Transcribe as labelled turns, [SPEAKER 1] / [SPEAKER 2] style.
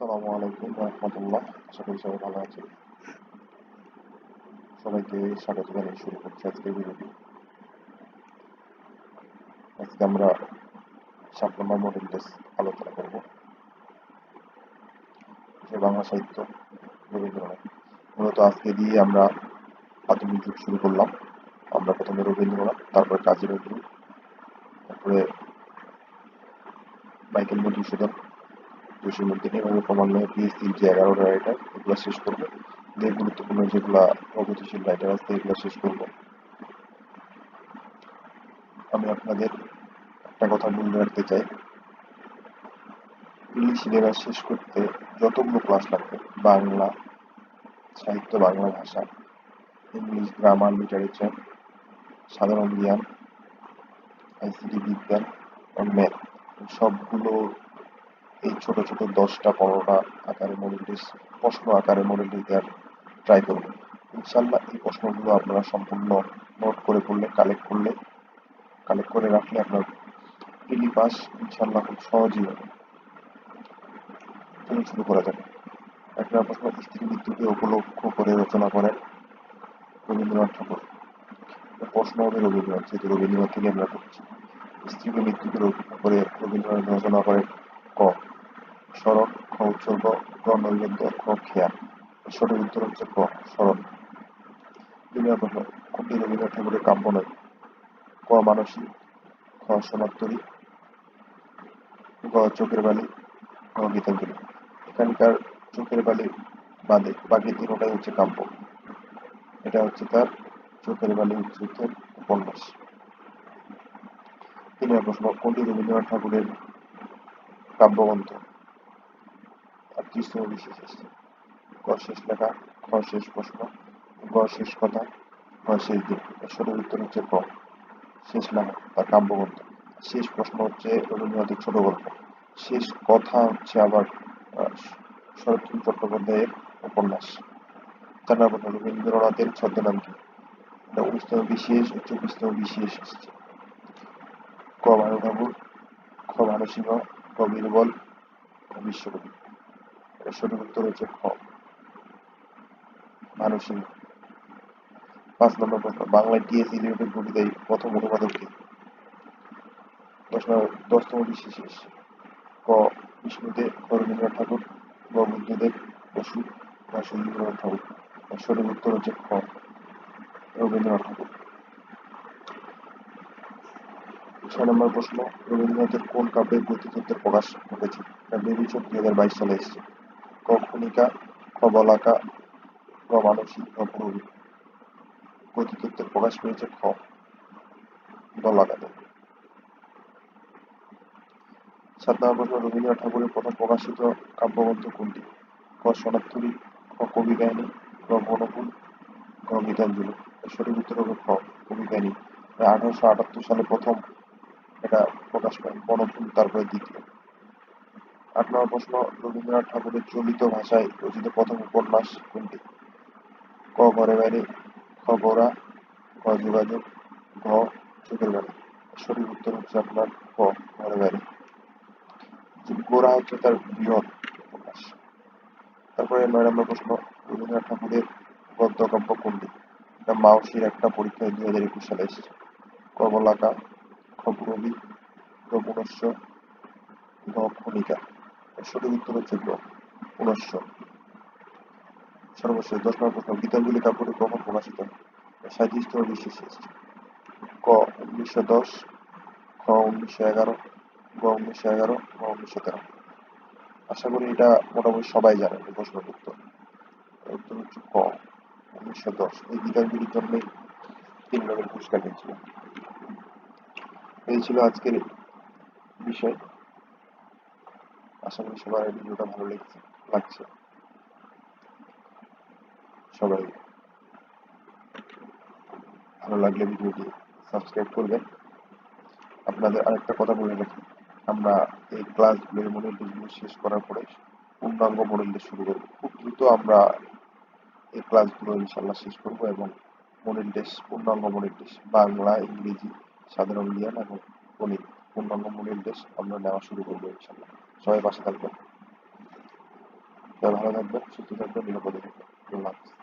[SPEAKER 1] আসসালামু আলাইকুম রহমতুল্লাহ। আশা করি সবাই ভালো আছেন? সবাইকে স্বাগত জানিয়ে শুরু করছি আজকের ভিডিওটি। আজকে আমরা সাত নম্বর মডেল টেস্ট আলোচনা করব। যে বাংলা সাহিত্য রবীন্দ্রনাথ। মূলত আজকে দিয়ে আমরা আধুনিক যুগ শুরু করলাম। আমরা প্রথমে রবীন্দ্রনাথ, তারপরে কাজী নজরুল, তারপরে মাইকেল মধুসূদন জসীমউদ্দিন এভাবে ক্রমান্বয়ে পিএসসি যে এগারোটা রাইটার এগুলো শেষ করব। দিয়ে গুরুত্বপূর্ণ যেগুলা প্রগতিশীল রাইটার আছে, এগুলো শেষ করব। আমি আপনাদের একটা কথা বলে রাখতে চাই। ইংলিশ সিলেবাস শেষ করতে যতগুলো ক্লাস লাগবে, বাংলা, সাহিত্য, বাংলা ভাষা ইংলিশ গ্রামার লিটারেচার সাধারণ জ্ঞান আইসিটি বিজ্ঞান ম্যাথ সবগুলো এই ছোট ছোট দশটা পনেরোটা আকারে মডেল টেস্ট প্রশ্ন আকারে মডেল দেওয়ার ট্রাই করব। ইনশাল্লাহ এই প্রশ্নগুলো আপনারা সম্পূর্ণ নোট করে পড়লে কালেক্ট করলে কালেক্ট করে রাখলে আপনার প্রিলি পাস ইনশাল্লাহ খুব সহজই হবে। চলুন শুরু করা যাবে এক নম্বর প্রশ্ন, স্ত্রী মৃত্যুকে উপলক্ষ করে রচনা করেন রবীন্দ্রনাথ ঠাকুর। প্রশ্ন হবে রবীন্দ্রনাথ, যেহেতু রবীন্দ্রনাথ থেকে আমরা করছি স্ত্রীকে মৃত্যুকে করে রবীন্দ্রনাথ রচনা করেন ক, সড়ক খ উৎসর্গ গ নৈবেদ্য খ খেয়া সঠিক উত্তর হচ্ছে ক সড়ক দুই প্রশ্ন রবীন্দ্রনাথ ঠাকুরের কাব্য নয়। ক মানসী খ সমাত্তরী গ, চোখের বালি গ গীতাঞ্জলি। এখানকার চোখের বালি বাদে বাকি তিনটাই হচ্ছে কাব্য এটা হচ্ছে তার চোখের বালি হচ্ছে উপন্যাস। তিনি প্রশ্ন কোনটি রবীন্দ্রনাথ ঠাকুরের কাব্যগ্রন্থ। আর তৃতীয় বিশেষ এসছে ক শেষ লেখা খ শেষ প্রশ্ন গ শেষ কথা গ শেষ দিন সঠিক উত্তর হচ্ছে ক শেষ লেখা বা কাব্যগ্রন্থ। শেষ প্রশ্ন হচ্ছে রবীন্দ্রনাথের ছোট গল্প। শেষ কথা হচ্ছে আবার শরৎচন্দ্র চট্টোপাধ্যায়ের উপন্যাস। চার নম্বর রবীন্দ্রনাথের ছদ্মনাম কি? উনিশতম বিশেষ ও চব্বিশতম বিশেষ ক ভানু ঠাকুর খ মানসিংহ ক বীরবল খ বিশ্বকবি সঠিক উত্তর হচ্ছে খ। পাঁচ নম্বর প্রশ্ন, বাংলায় টিএস কবিতায় প্রথম অনুবাদক দশ নম্বর, দশতম বিশেষ ক, বিষ্ণুদেব রবীন্দ্রনাথ ঠাকুর গ বসু বা সুন্দরনাথ ঠাকুর। সঠিক উত্তর হচ্ছে খ, রবীন্দ্রনাথ ঠাকুর। ছয় নম্বর প্রশ্ন রবীন্দ্রনাথের কোন কাব্যে গতিতত্ত্বের প্রকাশ ঘটেছে? বেবিচক দুই হাজার বাইশ সালে এসেছে। ক, খনিকা, খ, বলাকা, গ, মানসী, গ গতিতত্ত্বের প্রকাশ পেয়েছে খ বলাকাতে সাত নম্বর প্রশ্ন, রবীন্দ্রনাথ ঠাকুরের প্রথম প্রকাশিত কাব্যগ্রন্থ কোনটি? ক, সনাতনী, খ, কবি কাহিনী, গ বনকুল গ, গীতাঞ্জলি। সঠিক উত্তর হবে খ, কবি কাহিনী। আঠারোশো আটাত্তর সালে প্রথম এটা প্রকাশ পায় বনফুল তারপরে দ্বিতীয়। আট নম্বর প্রশ্ন, রবীন্দ্রনাথ ঠাকুরের চলিত ভাষায় রচিত প্রথম উপন্যাস কোনটি? ক ঘরে বাইরে, খ গোড়া গ যোগাযোগ, ঘ, চোখের বাড়ি সঠিক উত্তর হচ্ছে আপনার ক ঘরে বাইরে। গোড়া হচ্ছে তার বৃহৎ উপন্যাস। তারপরে নয় নম্বর প্রশ্ন, রবীন্দ্রনাথ ঠাকুরের গদ্যকাব্য কোনটি? এটা মাউসির একটা পরীক্ষায় দুই হাজার একুশ সালে এসেছে। কবলাকা খবরবি পুনশ্চ গ খনিকা সঠিক উত্তর হচ্ছে গ পুনশ্চ। সর্বশেষ, দশ নম্বর প্রশ্ন, গীতাঞ্জলি কাব্যটি কখন প্রকাশিত সাঁত্রিশতম বিশ্বে শেষ ক, উনিশশো দশ, খ, উনিশশো এগারো, গ, উনিশশো এগারো, গ, উনিশশো তেরো। আশা করি এটা মোটামুটি সবাই জানে, এই প্রশ্নের উত্তর। উত্তর হচ্ছে ক, উনিশশো দশ। এই গীতাঞ্জলির জন্যই তিন নোবেল পুরস্কার পেয়েছিলেন এই ছিল আজকের বিষয়। আশা করি সবার ভিডিওটা ভালো লেগেছে, লাগছে। সবাই ভালো লাগলে ভিডিওটি সাবস্ক্রাইব করবেন। আপনাদের আরেকটা কথা বলে রাখি, আমরা এই ক্লাসগুলো মডেল টেস্টগুলো শেষ করার পরে পূর্ণাঙ্গ মডেল শুরু করব। খুব দ্রুত আমরা এই ক্লাসগুলো ইনশাল্লাহ শেষ করব এবং মডেল টেস্ট, পূর্ণাঙ্গ মডেল টেস্ট, বাংলা, ইংরেজি সাধারণ জ্ঞান এবং গণিত অন্যান্য মডেল টেস্ট আমরা নেওয়া শুরু করব ইনশাল্লাহ। সবাই পাশে থাকবেন। সবাই ভালো থাকবেন, সুস্থ থাকবেন, নিরাপদে থাকবেন। আল্লাহ হাফেজ।